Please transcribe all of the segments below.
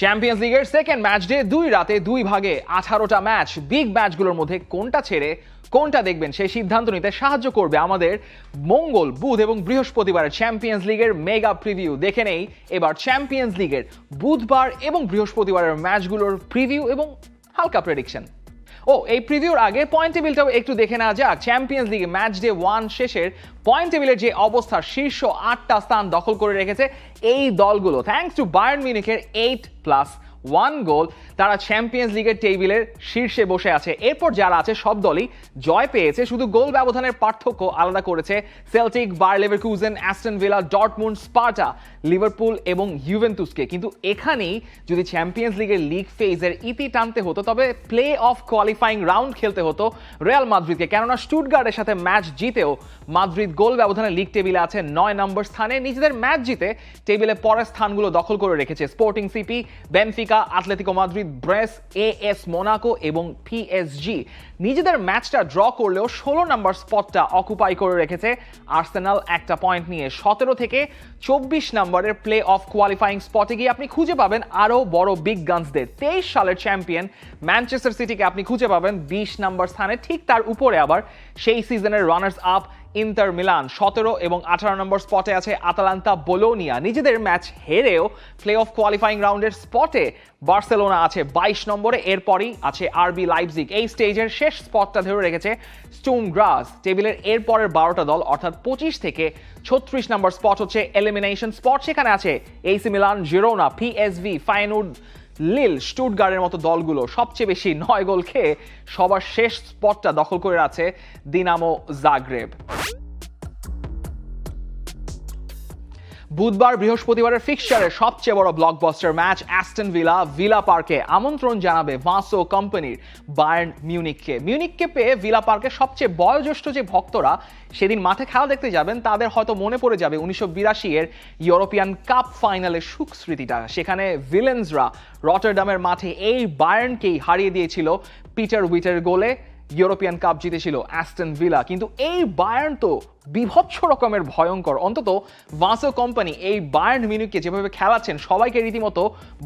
Champions লিগের second match day দুই রাতে দুই ভাগে আঠারোটা ম্যাচ বিগ ম্যাচগুলোর মধ্যে কোনটা ছেড়ে কোনটা দেখবেন সেই সিদ্ধান্ত নিতে সাহায্য করবে আমাদের মঙ্গল বুধ এবং বৃহস্পতিবারের চ্যাম্পিয়ন্স লিগের মেগা প্রিভিউ দেখে নেই, এবার চ্যাম্পিয়ন্স লিগের বুধবার এবং বৃহস্পতিবারের ম্যাচগুলোর প্রিভিউ এবং হালকা প্রেডিকশন ও, এই প্রিভিউর আগে পয়েন্ট টেবিলটাও একটু দেখে নেওয়া যাক। চ্যাম্পিয়ন্স লিগে ম্যাচ ডে ওয়ান শেষের পয়েন্ট টেবিলের যে অবস্থা, শীর্ষ আটটা স্থান দখল করে রেখেছে এই দলগুলো। থ্যাংকস টু বায়ার্ন মিউনিকের এইট প্লাস ওয়ান গোল তারা চ্যাম্পিয়ন্স লিগের টেবিলের শীর্ষে বসে আছে। এরপর যারা আছে, সব দলই জয় পেয়েছে। শুধু গোল ব্যবধানের পার্থক্য আলাদা করেছে Celtic Bayer Leverkusen Aston Villa Dortmund Sparta Liverpool এবং ইউভেন্তুসকে কিন্তু এখানেই যদি চ্যাম্পিয়ন্স লিগের লিগ ফেজের ইতি টানতে হতো, তবে প্লে অফ কোয়ালিফাইং রাউন্ড খেলতে হতো রিয়াল মাদ্রিদকে কেননা স্টুটগার্ডের সাথে ম্যাচ জিতেও মাদ্রিদ গোল ব্যবধানে লিগ টেবিলে আছে নয় নম্বর স্থানে। নিজেদের ম্যাচ জিতে টেবিলে পরের স্থানগুলো দখল করে রেখেছে Sporting CP Benfica Atletico Madrid, Brest A S Monaco এবং পিএসজি। নিজেদের ম্যাচটা ড্র করলেও ষোলো নম্বর স্পটটা অকুপাই করে রেখেছে আর্সেনাল। একটা পয়েন্ট নিয়ে সতেরো থেকে চব্বিশ নম্বরের প্লে অফ কোয়ালিফাইং স্পটে গিয়ে আপনি খুঁজে পাবেন আরও বড় বিগ গানসদের তেইশ সালের চ্যাম্পিয়ন ম্যানচেস্টার সিটিকে আপনি খুঁজে পাবেন বিশ নম্বর স্থানে, ঠিক তার উপরে আবার সেই সিজনের রানার্স আপ ইন্টার মিলান সতেরো এবং আঠারো নম্বর স্পটে আছে আতালান্তা বোলোনিয়া। নিজেদের ম্যাচ হেরেও প্লে অফ কোয়ালিফাইং রাউন্ডের স্পটে বার্সেলোনা আছে বাইশ নম্বরে। এরপরই আছে আরবি লাইপজিগ। এই স্টেজের শেষ স্পটটা ধরে রেখেছে স্টোন গ্রাস টেবিলের এরপরের বারোটা দল, অর্থাৎ পঁচিশ থেকে ছত্রিশ নম্বর স্পট হচ্ছে এলিমিনেশন স্পট সেখানে আছে AC Milan, Girona PSV Feyenoord Lille স্টুটগার্ডের মতো দলগুলো সবচেয়ে বেশি নয় গোল খেয়ে সবার শেষ স্পটটা দখল করে আছে দিনামো জাগ্রেব। বুধবার বৃহস্পতিবারের ফিক্সচারের সবচেয়ে বড় blockbuster match Aston Villa Villa পার্কে আমন্ত্রণ জানাবে ভাঁসো কোম্পানির বায়ার্ন মিউনিককে মিউনিককে পেয়ে ভিলা পার্কের সবচেয়ে বয়োজ্যেষ্ঠ যে ভক্তরা সেদিন মাঠে খেলা দেখতে যাবেন, তাদের হয়তো মনে পড়ে যাবে উনিশশো বিরাশি এর ইউরোপিয়ান কাপ ফাইনালের সুখ স্মৃতিটা। সেখানে ভিলেন্সরা রটারডামের মাঠে এই বায়ার্নকেই হারিয়ে দিয়েছিল পিটার উইটের গোলে। ইউরোপিয়ান কাপ জিতেছিল অ্যাস্টন ভিলা। কিন্তু এই বায়ার্ন তো বিভৎস রকমের ভয়ঙ্কর। অন্তত ভাসো কোম্পানি এই বায়ার্ন মিউনিককে যেভাবে খেলাচ্ছেন, সবাইকে রীতিমতো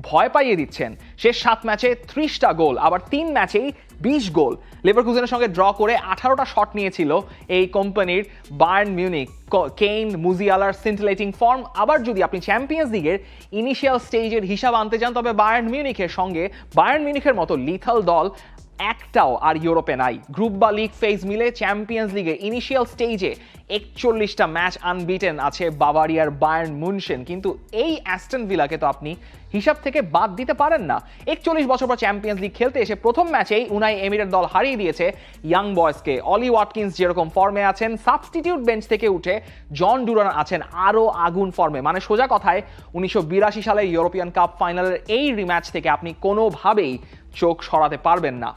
ভয় পাইয়ে দিচ্ছেন। শেষ সাত ম্যাচে ত্রিশটা গোল, আবার তিন ম্যাচেই বিশ গোল। লেভারকুজেনের সঙ্গে ড্র করে আঠারোটা শট নিয়েছিল এই কোম্পানির বায়ার্ন মিউনিক কেইন, মুজিয়ালার সিন্টিলেটিং ফর্ম। আবার যদি আপনি চ্যাম্পিয়ন্স লিগের ইনিশিয়াল স্টেজের হিসাব আনতে চান, তবে বায়ার্ন মিউনিকের সঙ্গে, বায়ার্ন মিউনিকের মতো লিথাল দল একটাও আর ইউরোপে নাই। গ্রুপ বা লিগ ফেজ মিলে চ্যাম্পিয়ন্স লিগে ইনিশিয়াল স্টেজে একচল্লিশটা ম্যাচ আনবিটেন আছে বাভারিয়ার বায়ার্ন মুনশেন কিন্তু এই অ্যাস্টন ভিলাকে তো আপনি হিসাব থেকে বাদ দিতে পারেন না। একচল্লিশ বছর পর চ্যাম্পিয়ন্স লিগ খেলতে এসে প্রথম ম্যাচেই উনাই এমিরের দল হারিয়ে দিয়েছে ইয়াং বয়সকে অলি ওয়াটকিন্স যেরকম ফর্মে আছেন সাবস্টিটিউট বেঞ্চ থেকে উঠে জন ডুরান আছেন আরও আগুন ফর্মে মানে সোজা কথায়, উনিশশো বিরাশি সালে ইউরোপিয়ান কাপ ফাইনালের এই রিম্যাচ থেকে আপনি কোনোভাবেই চোখ সরাতে পারবেন না।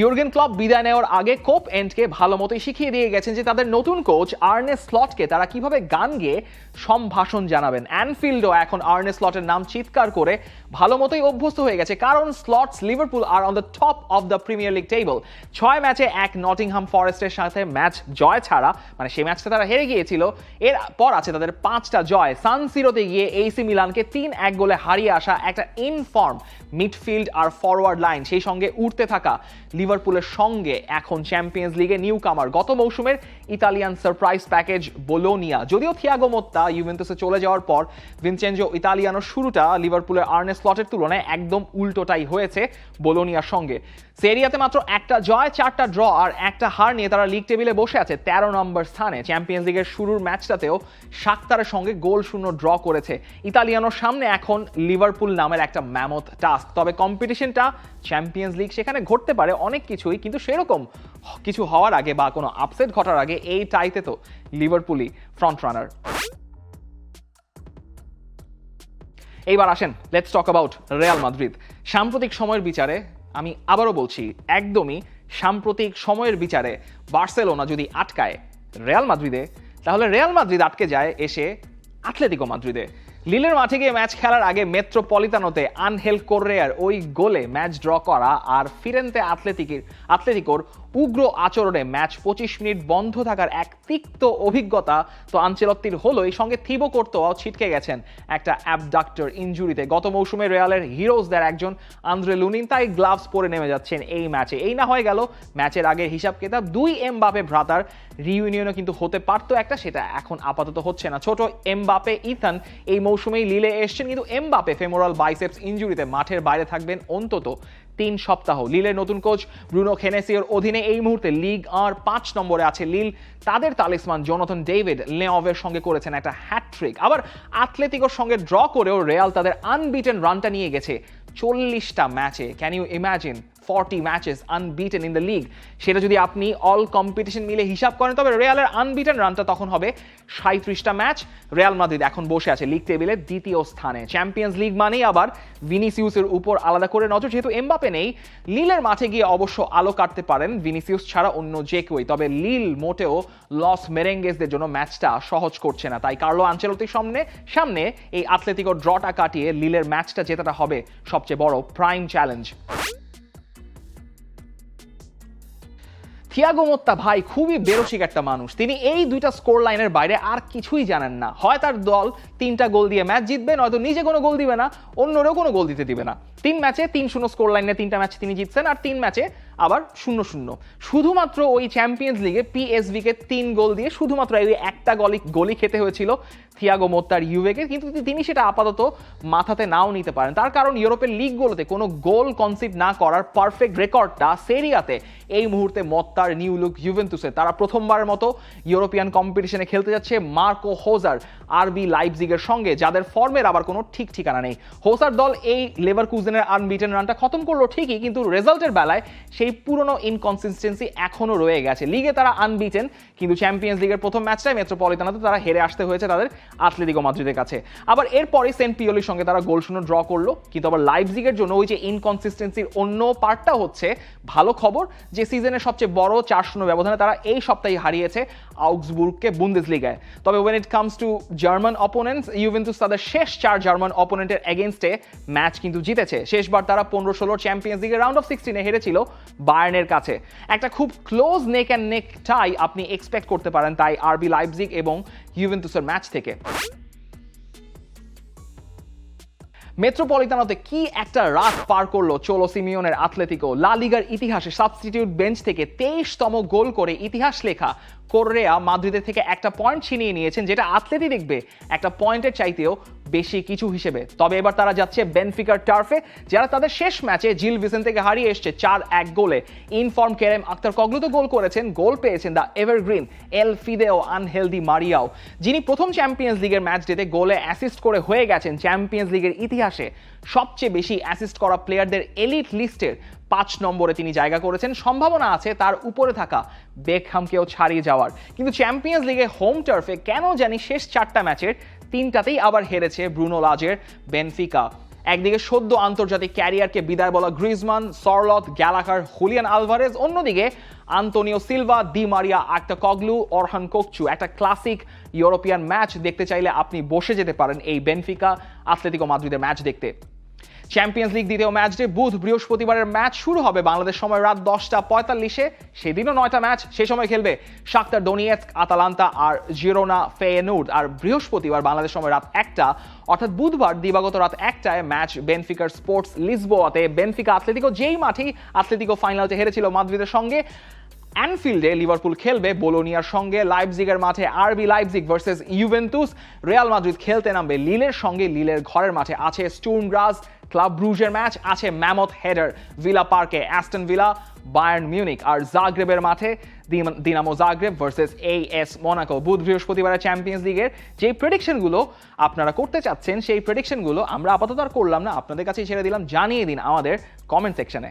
ইউর্গেন ক্লব বিদায় নেওয়ার আগে কোপ এন্ডকে ভালো মতোই শিখিয়ে দিয়ে গেছেন যে তাদের নতুন কোচ আর্নে স্লটকে তারা কীভাবে গান গেয়ে সম্ভাষণ জানাবেন। অ্যানফিল্ডও এখন আর্নে স্লটের নাম চিৎকার করে ভালো মতোই অভ্যস্ত হয়ে গেছে, কারণ Slot's Liverpool R on the top of the Premier League table ছয় ম্যাচে এক নটিংহাম ফরেস্টের সাথে ম্যাচ জয় ছাড়া মানে সেই ম্যাচটা তারা হেরে গিয়েছিল, এর পর আছে তাদের পাঁচটা জয়। সান সিরোতে গিয়ে এইসি মিলানকে তিন এক গোলে হারিয়ে আসা একটা ইনফর্ম মিডফিল্ড আর ফরওয়ার্ড লাইন সেই সঙ্গে উঠতে থাকা লিভারপুলের সঙ্গে এখন চ্যাম্পিয়ন্স লিগে নিউ কামার গত মৌসুমের ইতালিয়ান সারপ্রাইজ প্যাকেজ বোলোনিয়া যদিও থিয়াগো মোত্তা ইউভেন্টাসে চলে যাওয়ার পর ভিনচেঞ্জো ইতালিয়ানোর শুরুটা লিভারপুলের আর্নে স্লটের তুলনায় একদম উল্টোটাই হয়েছে বোলোনিয়ার সঙ্গে। সেরিয়াতে মাত্র একটা জয়, চারটা ড্র আর একটা হার নিয়ে তারা লিগ টেবিলে বসে আছে তেরো নম্বর স্থানে। চ্যাম্পিয়ন্স লিগের শুরুর ম্যাচটাতেও সাক্তারের সঙ্গে গোল শূন্য ড্র করেছে। ইতালিয়ানোর সামনে এখন লিভারপুল নামের একটা ম্যামথ টাস্ক তবে কম্পিটিশনটা চ্যাম্পিয়ন্স লিগ সেখানে ঘটতে পারে অনেক কিছুই, কিন্তু সেরকম কিছু হওয়ার আগে বা কোনো আপসেট ঘটার আগে এই টাইতে তো লিভারপুলই ফ্রন্ট রানার এইবার আসেন let's talk about Real Madrid সাম্প্রতিক সময়ের বিচারে আমি আবারও বলছি, একদমই সাম্প্রতিক সময়ের বিচারে বার্সেলোনা যদি আটকায় রিয়াল মাদ্রিদে তাহলে রিয়াল মাদ্রিদ আটকে যায় এসে আতলেতিকো মাদ্রিদে লিলের মাঠে গিয়ে ম্যাচ খেলার আগে মেট্রোপলিতানোতে আনহেল কোর্রেয়ার ওই গোলে ম্যাচ ড্র করা আর ফিরেন্তে আথলেটিকের আথলেটিকোর উগ্র আচরণে ম্যাচ পঁচিশ মিনিট বন্ধ থাকার এক তিক্ত অভিজ্ঞতা তো আঞ্চলত্তির হলোই। সঙ্গে থিবো করতেও ছিটকে গেছেন একটা অ্যাবডাক্টর ইঞ্জুরিতে গত মৌসুমে রিয়ালের হিরোজদের একজন আন্দ্রে লুনিন, তাই গ্লাভস পরে নেমে যাচ্ছেন এই ম্যাচে। এই না হয়ে গেল, ম্যাচের আগে হিসাব কেতাব দুই এম বাপে ভ্রাতার রিউনিয়নও কিন্তু হতে পারতো একটা, সেটা এখন আপাতত হচ্ছে না। ছোট এমবাপে ইথান এই মৌসুমেই লিলে এসছেন, কিন্তু এমবাপে ফেমোরাল বাইসেপস ইঞ্জুরিতে মাঠের বাইরে থাকবেন অন্তত তিন সপ্তাহ। লিলের নতুন কোচ ব্রুনো খেনেসিওর অধীনে এই মুহূর্তে লিগ আর পাঁচ নম্বরে আছে লিল। তাদের তালিসমান জোনাথন ডেভিড লেওভের সঙ্গে করেছেন একটা হ্যাট্রিক আবার আথলেটিকোর সঙ্গে ড্র করেও রেয়াল তাদের আনবিটেন রানটা নিয়ে গেছে চল্লিশটা ম্যাচে। Can you imagine forty matches unbeaten in the league সেটা যদি আপনি অল কম্পিটিশন মিলে হিসাব করেন, তবে রিয়ালের আনবিটেন রানটা তখন হবে সাঁত্রিশটা ম্যাচ রিয়াল মাদ্রিদ এখন বসে আছে লিগ টেবিলের দ্বিতীয় স্থানে। চ্যাম্পিয়ন্স লিগ মানেই আবার ভিনিসিউসের উপর আলাদা করে নজর। যেহেতু এমবাপে নেই লিলের মাঠে গিয়ে অবশ্য আলো কাটতে পারেন ভিনিসিউস ছাড়া অন্য যে কেউই। তবে লিল মোটেও লস মেরেঙ্গেসদের জন্য ম্যাচটা সহজ করছে না। তাই কার্লো আঞ্চলতির সামনে সামনে এই আথলেটিকো ড্রটা কাটিয়ে লিলের ম্যাচটা জেতাটা হবে সবচেয়ে বড় প্রাইম চ্যালেঞ্জ থিয়াগো মোত্তা ভাই খুবই বেরসিক একটা মানুষ। তিনি এই দুইটা স্কোর লাইনের বাইরে আর কিছুই জানেন না। হয় তার দল তিনটা গোল দিয়ে ম্যাচ জিতবে, নয়তো নিজে কোনো গোল দিবে না, অন্যরেও কোনো গোল দিতে দিবে না। তিন ম্যাচে তিন শূন্য স্কোর লাইনে তিনটা ম্যাচ তিনি জিতছেন আর তিন ম্যাচে আবার শূন্য শূন্য শুধুমাত্র ওই চ্যাম্পিয়ন্স লিগে পিএসভিকে তিন গোল দিয়ে শুধুমাত্র এই একটা গলি গলি খেতে হয়েছিল থিয়াগো মোত্তার ইউভেকে কিন্তু তিনি সেটা আপাতত মাথাতে নাও নিতে পারেন। তার কারণ ইউরোপের লিগগুলোতে কোনো গোল কনসিভ না করার পারফেক্ট রেকর্ডটা সেরিয়াতে এই মুহূর্তে মত্তার নিউ লুক ইউভেন্তুসে। তারা প্রথমবারের মতো ইউরোপিয়ান কম্পিটিশনে খেলতে যাচ্ছে মার্কো হোজার, আরবি লাইপজিগের সঙ্গে, যাদের ফর্মের আবার কোনো ঠিক ঠিকানা নেই। হোসার দল এই লেবার কুজেনের আনবিটেন রানটা খতম করল ঠিকই, কিন্তু রেজাল্টের বেলায় সেই পুরনো ইনকনসিস্টেন্সি এখনও রয়ে গেছে। লিগে তারা আনবিটেন কিন্তু চ্যাম্পিয়ন্স লিগের প্রথম ম্যাচটায় মেট্রোপলিটানাতে তারা হেরে আসতে হয়েছে তাদের আথলেটিকো মাদ্রিদের কাছে। আবার এরপরে সেন্ট পিওলির সঙ্গে তারা গোল শূন্য ড্র করল, কিন্তু আবার লাইপজিগের জন্য ওই যে ইনকনসিস্টেন্সির অন্য পার্টটা হচ্ছে, ভালো খবর যে সিজনের সবচেয়ে বড় চার শূন্য ব্যবধানে তারা এই সপ্তাহে হারিয়েছে আউক্সবুর্গকে বুন্দেস লিগায় তবে when it comes to German opponents Juventus তাদের শেষ চার জার্মান অপোনেন্টের এগেনস্টে ম্যাচ কিন্তু জিতেছে। শেষবার তারা পনেরো ষোলো চ্যাম্পিয়ন্স লিগের রাউন্ড অফ সিক্সটিনে হেরেছিল বায়ার্নের কাছে। একটা খুব ক্লোজ নেক অ্যান্ড নেক টাই আপনি এক্সপেক্ট করতে পারেন তাই আরবি লাইপজিগ এবং ইউভেন্তুসের ম্যাচ থেকে। মেট্রোপলিটানোতে কি একটা রাত পার করল চোলো সিমিওনের আথলেটিকো লা লিগার ইতিহাসে সাবস্টিটিউট বেঞ্চ থেকে তেইশতম গোল করে ইতিহাস লেখা। কোর্রেয়া মাদ্রিদের থেকে একটা পয়েন্ট ছিনিয়ে নিয়েছেন, যেটা আথলেটি দেখবে। একটা পয়েন্টের চাইতেও বেশি কিছু হিসেবে। তবে এবার তারা যাচ্ছে বেনফিকার টার্ফে, যারা তাদের শেষ ম্যাচে জিল ভিসেন থেকে হারিয়ে এসছে চার এক গোলে। ইনফর্ম কেরেম আক্তার কগলু তো গোল করেছেন, গোল পেয়েছেন the evergreen, El Fideo, unhealthy মারিয়াও। যিনি প্রথম চ্যাম্পিয়ন্স লিগের ম্যাচ ডেতে গোলে অ্যাসিস্ট করে হয়ে গেছেন চ্যাম্পিয়ন্স লিগের ইতিহাসে সবচেয়ে বেশি অ্যাসিস্ট করা প্লেয়ারদের এলিট লিস্টের পাঁচ নম্বরে তিনি জায়গা করেছেন। সম্ভাবনা আছে তার উপরে থাকা বেকহামকেও ছাড়িয়ে যাওয়ার। কিন্তু চ্যাম্পিয়ন্স লিগে হোম টার্ফে কেন জানি শেষ চারটা ম্যাচের তিনটাতেই আবার হেরেছে ব্রুনো লাজের বেনফিকা একদিকে সদ্য আন্তর্জাতিক ক্যারিয়ারকে বিদায় বলা Griezmann Sorloth Gallagher Julian Alvarez, অন্যদিকে আন্তোনিও সিলভা, দি মারিয়া একটা কগলু অরহান কোকচু। একটা ক্লাসিক ইউরোপিয়ান ম্যাচ দেখতে চাইলে আপনি বসে যেতে পারেন এই বেনফিকা আথলেটিকো মাদ্রিদের ম্যাচ দেখতে। চ্যাম্পিয়ন্স লিগ দ্বিতীয় ম্যাচ ডে বুধ বৃহস্পতিবারের ম্যাচ শুরু হবে। বাংলাদেশ সময় রাত দশটা পঁয়তাল্লিশে। সেদিনও নয়টা ম্যাচ সে সময় খেলবে শাক্তার ডোনিয়েস্ক, আতালান্তা আর জিরোনা ফেয়েনুড আর বৃহস্পতিবার বাংলাদেশ সময় রাত একটা, অর্থাৎ বুধবার দিবাগত রাত একটায় ম্যাচ বেনফিকার স্পোর্টস লিসবোয়াতে বেনফিকা আথলেটিকো যেই মাঠেই আথলেটিকো ফাইনালতে হেরেছিল মাদ্রিদের সঙ্গে অ্যানফিল্ডে লিভারপুল খেলবে বোলোনিয়ার সঙ্গে লাইপজিগের মাঠে RB Leipzig versus Juventus Real Madrid খেলতে নামবে লিলের সঙ্গে লিলের ঘরের মাঠে আছে স্টুন গ্রাস ক্লাব ব্রুজের ম্যাচ আছে ম্যামথ হেডার ভিলা পার্কে অ্যাস্টন ভিলা বায়ার্ন মিউনিক আর জাগ্রেবের মাঠে Dinamo Zagreb versus A S Monaco বুধ বৃহস্পতিবারের চ্যাম্পিয়ন্স লিগের যে প্রেডিকশনগুলো আপনারা করতে চাচ্ছেন, সেই প্রেডিকশনগুলো আমরা আপাতত আর করলাম না। আপনাদের কাছেই ছেড়ে দিলাম। জানিয়ে দিন আমাদের কমেন্ট সেকশনে